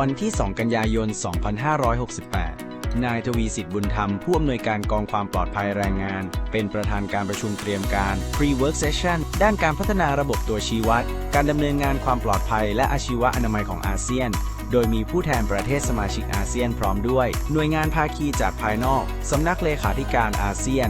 วันที่ 2 กันยายน 2568 นายทวีสิทธิ์บุญธรรม ผู้อำนวยการกองความปลอดภัยแรงงาน เป็นประธานการประชุมเตรียมการ Pre-Work Session ด้านการพัฒนาระบบตัวชี้วัด การดำเนินงานความปลอดภัย และอาชีวะอนามัยของอาเซียน โดยมีผู้แทนประเทศสมาชิกอาเซียนพร้อมด้วย หน่วยงานภาคีจากภายนอก สำนักเลขาธิการอาเซียน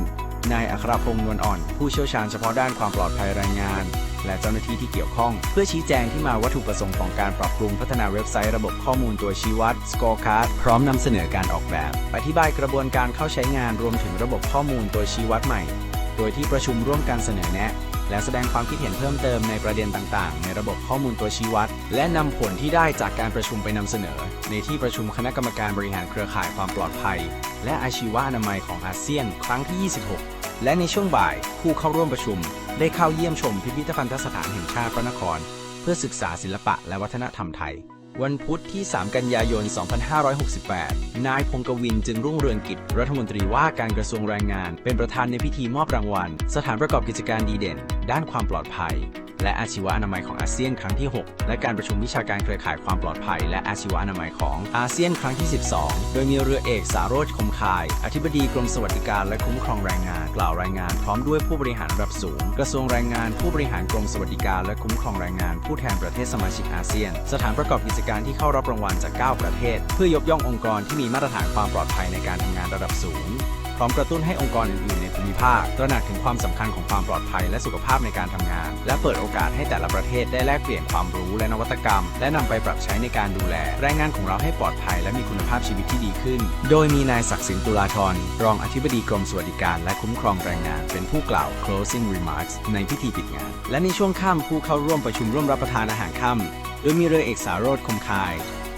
นายอัครพงษ์นวลอ่อน ผู้เชี่ยวชาญเฉพาะด้านความปลอดภัยแรงงาน และเจ้าหน้าที่ที่เกี่ยวข้อง เพื่อชี้แจงที่มาวัตถุประสงค์ของการปรับปรุงพัฒนาเว็บไซต์ระบบข้อมูลตัวชี้วัด Scorecard พร้อมนำเสนอการออกแบบ อธิบายกระบวนการเข้าใช้งานรวมถึงระบบข้อมูลตัวชี้วัดใหม่ โดยที่ประชุมร่วมกันเสนอแนะ และแสดงความคิดเห็นเพิ่มเติมในประเด็นต่างๆ ในระบบข้อมูลตัวชี้วัด และนำผลที่ได้จากการประชุมไปนำเสนอ ในที่ประชุมคณะกรรมการบริหารเครือข่ายความปลอดภัย และอาชีวะอนามัยของอาเซียน ครั้งที่ 26 และในช่วงบ่าย ผู้เข้าร่วมประชุม ได้เข้าเยี่ยมชมพิพิธภัณฑสถานแห่งชาติพระนคร เพื่อศึกษาศิลปะและวัฒนธรรมไทย วันพุธที่ 3 กันยายน 2568 นายพงกวินจึงรุ่งเรืองกิจ รัฐมนตรีว่าการกระทรวงแรงงาน เป็นประธานในพิธีมอบรางวัล สถานประกอบกิจการดีเด่น ด้านความปลอดภัย และอาชีวะอนามัยของอาเซียนครั้งที่ 6 และการประชุมวิชาการเครือข่ายความปลอดภัย และอาชีวะอนามัยของอาเซียนครั้งที่ 12 โดยมีเรือเอกสาโรจคมคาย อธิบดีกรมสวัสดิการและคุ้มครองแรงงาน กล่าวรายงานพร้อมด้วยผู้บริหารระดับสูง กระทรวงแรงงานผู้บริหารกรมสวัสดิการและคุ้มครองแรงงาน ผู้แทนประเทศสมาชิกอาเซียน สถานประกอบกิจการที่เข้ารับรางวัลจาก 9 ประเทศ เพื่อยกย่ององค์กรที่มีมาตรฐานความปลอดภัยในการทำงานระดับสูง พร้อมกระตุ้นให้องค์กรอื่นๆ ในภูมิภาค ตระหนักถึงความสำคัญของความปลอดภัยและสุขภาพในการทำงาน และเปิดโอกาสให้แต่ละประเทศได้แลกเปลี่ยนความรู้และนวัตกรรม และนำไปปรับใช้ในการดูแล แรงงานของเราให้ปลอดภัยและมีคุณภาพชีวิตที่ดีขึ้น โดยมีนายศักดิ์สินตุลาธรรองอธิบดีกรมสวัสดิการและคุ้มครองแรงงาน เป็นผู้กล่าว closing remarks ในพิธีปิดงาน และในช่วงค่ำผู้เข้าร่วมประชุมร่วมรับประทานอาหารค่ำโดยมีเรือเอกสารโรธคมคาย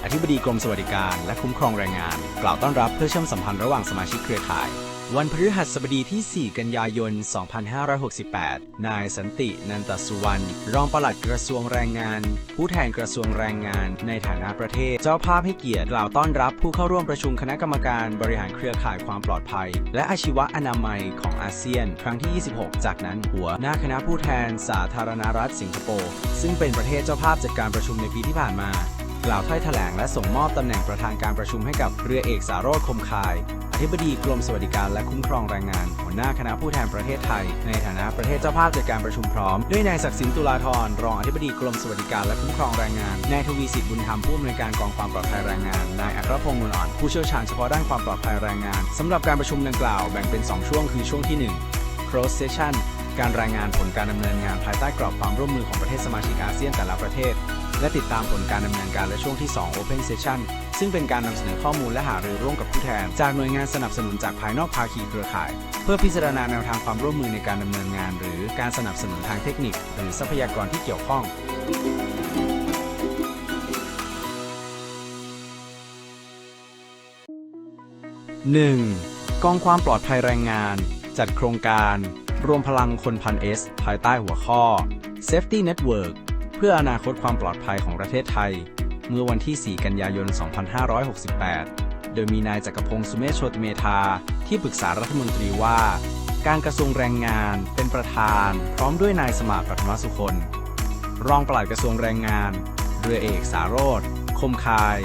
อธิบดีกรมสวัสดิการ และคุ้มครองแรงงาน กล่าวต้อนรับเพื่อเชื่อมสัมพันธ์ระหว่างสมาชิกเครือข่าย วันพฤหัสบดีที่ 4 กันยายน 2568 นายสันติ นันตสุวรรณ รองปลัดกระทรวงแรงงาน ผู้แทนกระทรวงแรงงาน ในฐานะประเทศ เจ้าภาพให้เกียรติกล่าวต้อนรับผู้เข้าร่วมประชุมคณะกรรมการบริหารเครือข่ายความปลอดภัย และอาชีวะอนามัยของอาเซียน ครั้งที่ 26 จากนั้นหัวหน้าคณะผู้แทนสาธารณรัฐสิงคโปร์ ซึ่งเป็นประเทศเจ้าภาพจัดการประชุมในปีที่ผ่านมา กล่าวถ้อยแถลงและส่งมอบตำแหน่งประธานการประชุมให้กับเรือเอกสารโรธคมคาย อธิบดีกรมสวัสดิการและคุ้มครองแรงงาน หัวหน้าคณะผู้แทนประเทศไทย ในฐานะประเทศเจ้าภาพจัดการประชุมพร้อม ด้วยนายศักดิ์สินตุลาธรรองอธิบดีกรมสวัสดิการและคุ้มครองแรงงาน นายทวีสิทธิ์บุญธรรมผู้อำนวยการกองความปลอดภัยแรงงาน นายอัครพงษ์นวลอ่อนผู้เชี่ยวชาญเฉพาะด้านความปลอดภัยแรงงานสำหรับการประชุมดังกล่าวแบ่งเป็น 2 ช่วงคือช่วงที่ 1 cross session การรายงานผลการดำเนินงานภายใต้กรอบความร่วมมือของประเทศสมาชิกอาเซียนแต่ละประเทศ และติดตามผลการดำเนินการและช่วงที่ 2 Open Session ซึ่งเป็นการนำเสนอข้อมูลและหารือร่วมกับผู้แทน จากหน่วยงานสนับสนุนจากภายนอกภาคีเครือข่าย เพื่อพิจารณาแนวทางความร่วมมือในการดำเนินงาน หรือการสนับสนุนทางเทคนิค หรือทรัพยากรที่เกี่ยวข้อง 1. กองความปลอดภัยแรงงาน จัดโครงการ รวมพลังคนพันเอสภายใต้หัวข้อ Safety Network เพื่ออนาคตความปลอดภัยของประเทศไทย เมื่อวันที่ 4 กันยายน 2568 โดยมีนายจักรพงศ์สุเมธโชติเมธาที่ปรึกษารัฐมนตรีว่า การกระทรวงแรงงานเป็นประธาน พร้อมด้วยนายสมาปัทมสุคน รองปลัดกระทรวงแรงงาน เรือเอกสารโรธคมคาย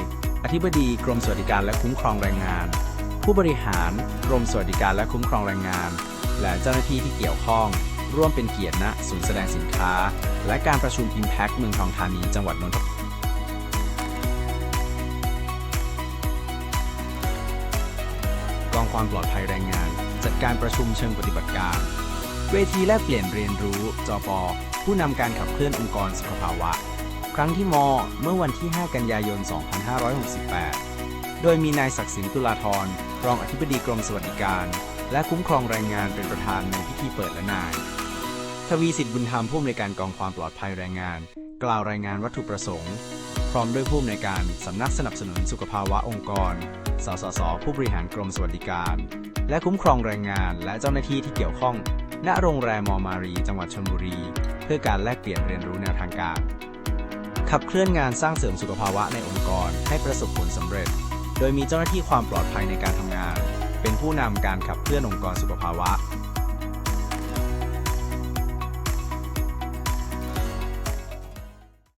อธิบดีกรมสวัสดิการและคุ้มครองแรงงาน ผู้บริหารกรมสวัสดิการและคุ้มครองแรงงาน และเจ้าหน้าที่ที่เกี่ยวข้อง ร่วมเป็นเกียรติณศูนย์แสดงสินค้า และการประชุม Impact เมืองทองธานีจังหวัดนนทบุรีกองความปลอดภัยแรงงาน จัดการประชุมเชิงปฏิบัติการ เวทีแลกเปลี่ยนเรียนรู้จปผู้นำการขับเคลื่อนองค์กรสุขภาวะ ครั้งที่มอเมื่อวันที่ 5 กันยายน 2568 โดยมีนายศักดิ์สินตุลาธรรองอธิบดีกรมสวัสดิการ และคุ้มครองแรงงานเป็นประธานในพิธีเปิดและนาย ทวีสิทธิ์บุญธรรมผู้อำนวยการกองความปลอดภัยแรงงาน กล่าวรายงานวัตถุประสงค์ พร้อมด้วยผู้อำนวยการสำนักสนับสนุนสุขภาวะองค์กร สสส ผู้บริหารกรมสวัสดิการ และคุ้มครองแรงงานและเจ้าหน้าที่ที่เกี่ยวข้อง ณโรงแรมมอมารี จังหวัดชลบุรี เพื่อการแลกเปลี่ยนเรียนรู้แนวทางการ ขับเคลื่อนงานสร้างเสริมสุขภาวะในองค์กรให้ประสบผลสำเร็จ โดยมีเจ้าหน้าที่ความปลอดภัยในการทำงาน เป็นผู้นำการขับเคลื่อนองค์กรสุขภาวะ